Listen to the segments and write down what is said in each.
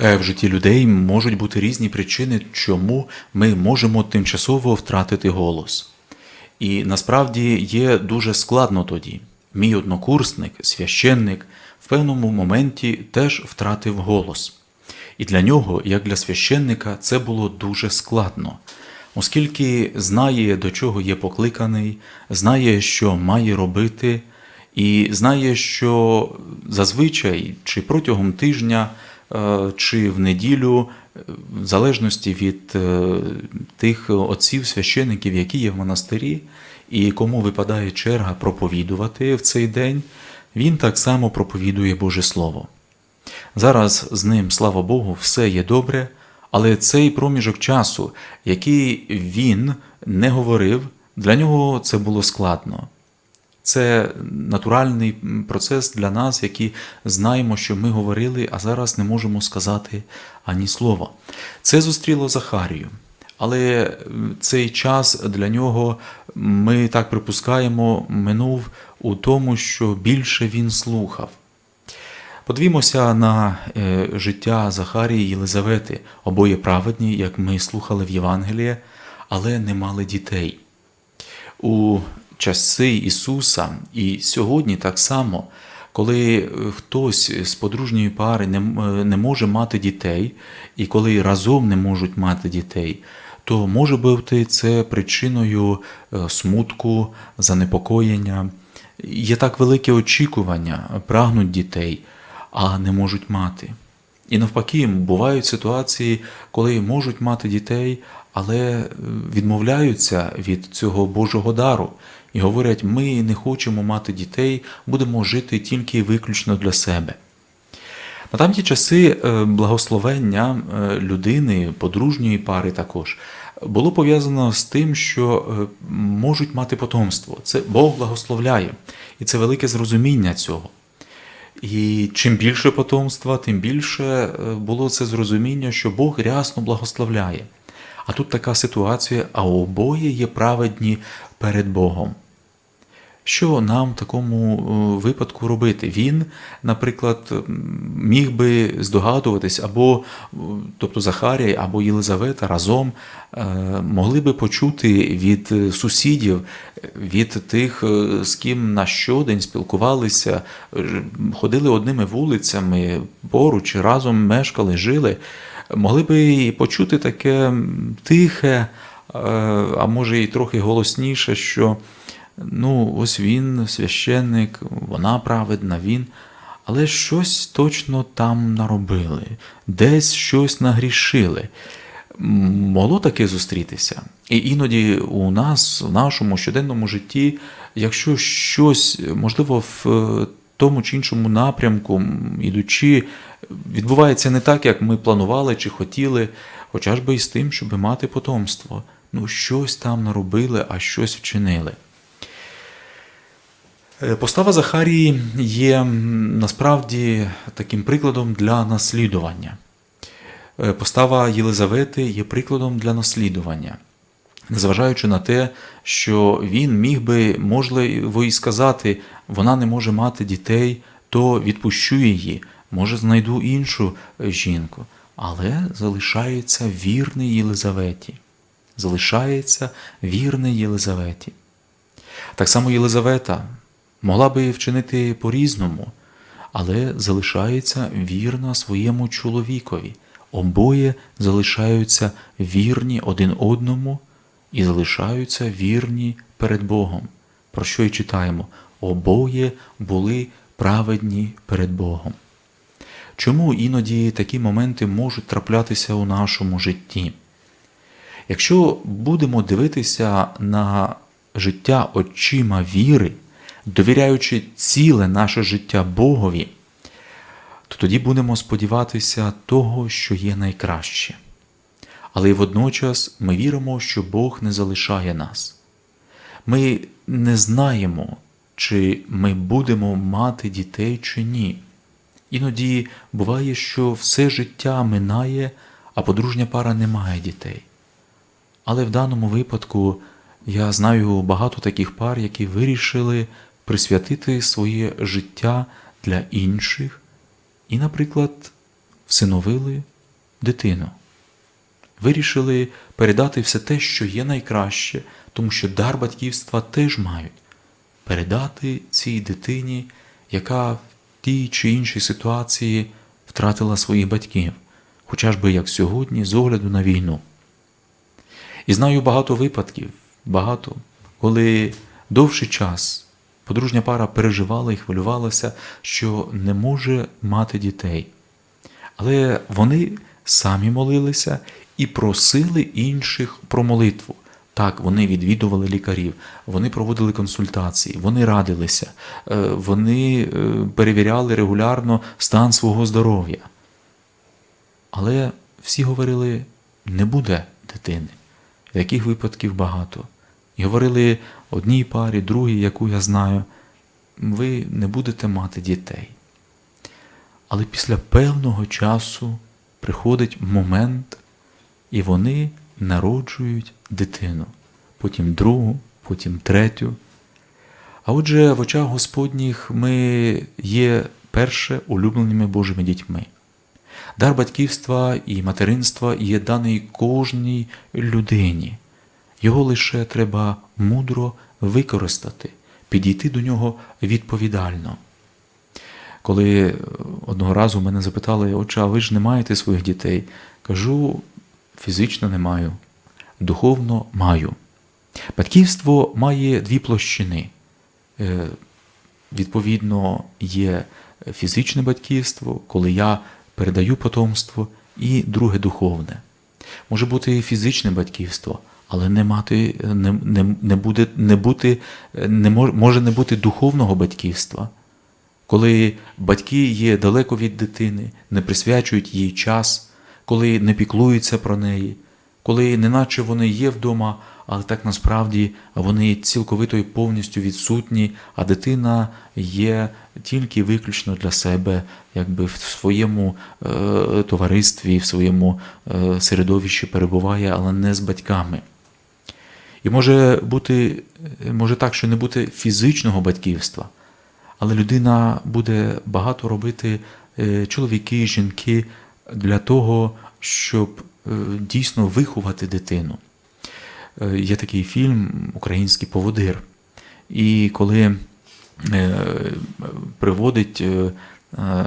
Е, В житті людей можуть бути різні причини, чому ми можемо тимчасово втратити голос. І насправді є дуже складно тоді. Мій однокурсник, священник, в певному моменті теж втратив голос. І для нього, як для священника, це було дуже складно, оскільки знає, до чого є покликаний, знає, що має робити, і знає, що зазвичай чи протягом тижня, чи в неділю, е, в залежності від е, тих отців, священиків, які є в монастирі, і кому випадає черга проповідувати в цей день, він так само проповідує Боже Слово. Зараз з ним, слава Богу, все є добре, але цей проміжок часу, який він не говорив, для нього це було складно. Це натуральний процес для нас, які знаємо, що ми говорили, а зараз не можемо сказати ані слова. Це зустріло Захарію. Але цей час для нього, ми так припускаємо, минув у тому, що більше він слухав. Подивімося на е, життя Захарії і Єлизавети, обоє праведні, як ми слухали в Євангелії, але не мали дітей. У часи Ісуса і сьогодні так само, коли хтось з подружньої пари не, не може мати дітей, і коли разом не можуть мати дітей, то може бути це причиною е, смутку, занепокоєння. Є так велике очікування, прагнуть дітей, а не можуть мати. І навпаки, бувають ситуації, коли можуть мати дітей, але е, відмовляються від цього Божого дару і говорять: ми не хочемо мати дітей, будемо жити тільки виключно для себе. На тамті часи е, благословення е, людини, подружньої пари також було пов'язано з тим, що можуть мати потомство. Це Бог благословляє, і це велике зрозуміння цього. І чим більше потомства, тим більше було це зрозуміння, що Бог рясно благословляє. А тут така ситуація, а обоє є праведні перед Богом. Що нам в такому випадку робити? Він, наприклад, міг би здогадуватись, або тобто Захарія, або Єлизавета разом могли би почути від сусідів, від тих, з ким на щодень спілкувалися, ходили одними вулицями поруч, разом мешкали, жили могли би почути таке тихе, а може і трохи голосніше, що ну, ось він, священник, вона праведна, він. Але щось точно там наробили, десь щось нагрішили. Могло таке зустрітися. І іноді у нас, в нашому щоденному житті, якщо щось, можливо, в тому чи іншому напрямку, ідучи, відбувається не так, як ми планували чи хотіли, хоча ж би і з тим, щоб мати потомство. Ну, щось там наробили, а щось вчинили. Е, постава Захарії є насправді таким прикладом для наслідування. Е, постава Єлизавети є прикладом для наслідування, незважаючи на те, що він міг би, можливо, і сказати, вона не може мати дітей, то відпущу її, може, знайду іншу жінку, але залишається вірний Єлизаветі. Залишається вірний Єлизаветі. Так само Єлизавета могла би вчинити по-різному, але залишається вірна своєму чоловікові. Обоє залишаються вірні один одному і залишаються вірні перед Богом. Про що й читаємо? Обоє були праведні перед Богом. Чому іноді такі моменти можуть траплятися у нашому житті? Якщо будемо дивитися на життя очима віри, довіряючи ціле наше життя Богові, то тоді будемо сподіватися того, що є найкраще. Але й водночас ми віримо, що Бог не залишає нас. Ми не знаємо, чи ми будемо мати дітей чи ні. Іноді буває, що все життя минає, а подружня пара не має дітей. Але в даному випадку я знаю багато таких пар, які вирішили присвятити своє життя для інших і, наприклад, всиновили дитину. Вирішили передати все те, що є найкраще, тому що дар батьківства теж мають передати цій дитині, яка в тій чи іншій ситуації втратила своїх батьків, хоча ж би як сьогодні, з огляду на війну. І знаю багато випадків, багато, коли довший час подружня пара переживала і хвилювалася, що не може мати дітей. Але вони самі молилися і просили інших про молитву. Так, вони відвідували лікарів, вони проводили консультації, вони радилися, е, вони е, перевіряли регулярно стан свого здоров'я. Але всі говорили, не буде дитини. Таких випадків багато. І говорили одній парі, другій, яку я знаю, ви не будете мати дітей. Але після певного часу приходить момент, і вони народжують дитину, потім другу, потім третю. А отже, в очах Господніх ми є перше улюбленими Божими дітьми. Дар батьківства і материнства є даний кожній людині. Його лише треба мудро використати, підійти до нього відповідально. Коли одного разу мене запитали, отче, а ви ж не маєте своїх дітей? Кажу, фізично не маю, духовно маю. Батьківство має дві площини. Е, Відповідно, є фізичне батьківство, коли я передаю потомство, і друге духовне. Може бути і фізичне батьківство, але не мати, не, не, не, буде, не бути, не мож, може не бути духовного батьківства. Коли батьки є далеко від дитини, не присвячують їй час, коли не піклуються про неї, коли неначе вони є вдома, але так насправді вони цілковито і повністю відсутні, а дитина є тільки виключно для себе, якби в своєму е, товаристві, в своєму е, середовищі перебуває, але не з батьками. І може бути, може так, що не бути фізичного батьківства, але людина буде багато робити е, чоловіки, жінки для того, щоб е, дійсно виховати дитину. Е, Є такий фільм Український поводир. І коли е, приводить е, е,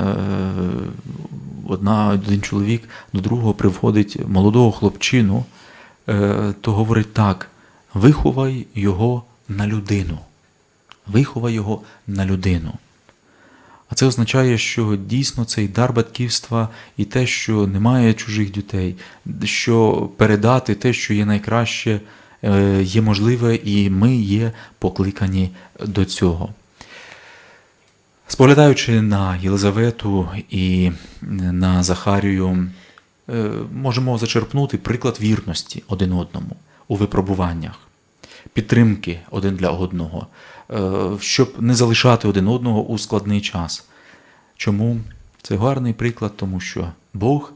одна, один чоловік до другого приводить молодого хлопчину, е, то говорить так: виховай його на людину. Виховай його на людину. А це означає, що дійсно цей дар батьківства і те, що немає чужих дітей, що передати те, що є найкраще, е, є можливе, і ми є покликані до цього. Споглядаючи на Єлизавету і на Захарію, е, можемо зачерпнути приклад вірності один одному у випробуваннях, підтримки один для одного, е, щоб не залишати один одного у складний час. Чому це гарний приклад, тому що Бог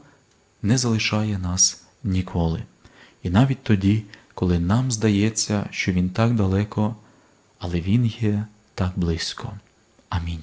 не залишає нас ніколи. І навіть тоді, коли нам здається, що Він так далеко, але Він є так близько. Амінь.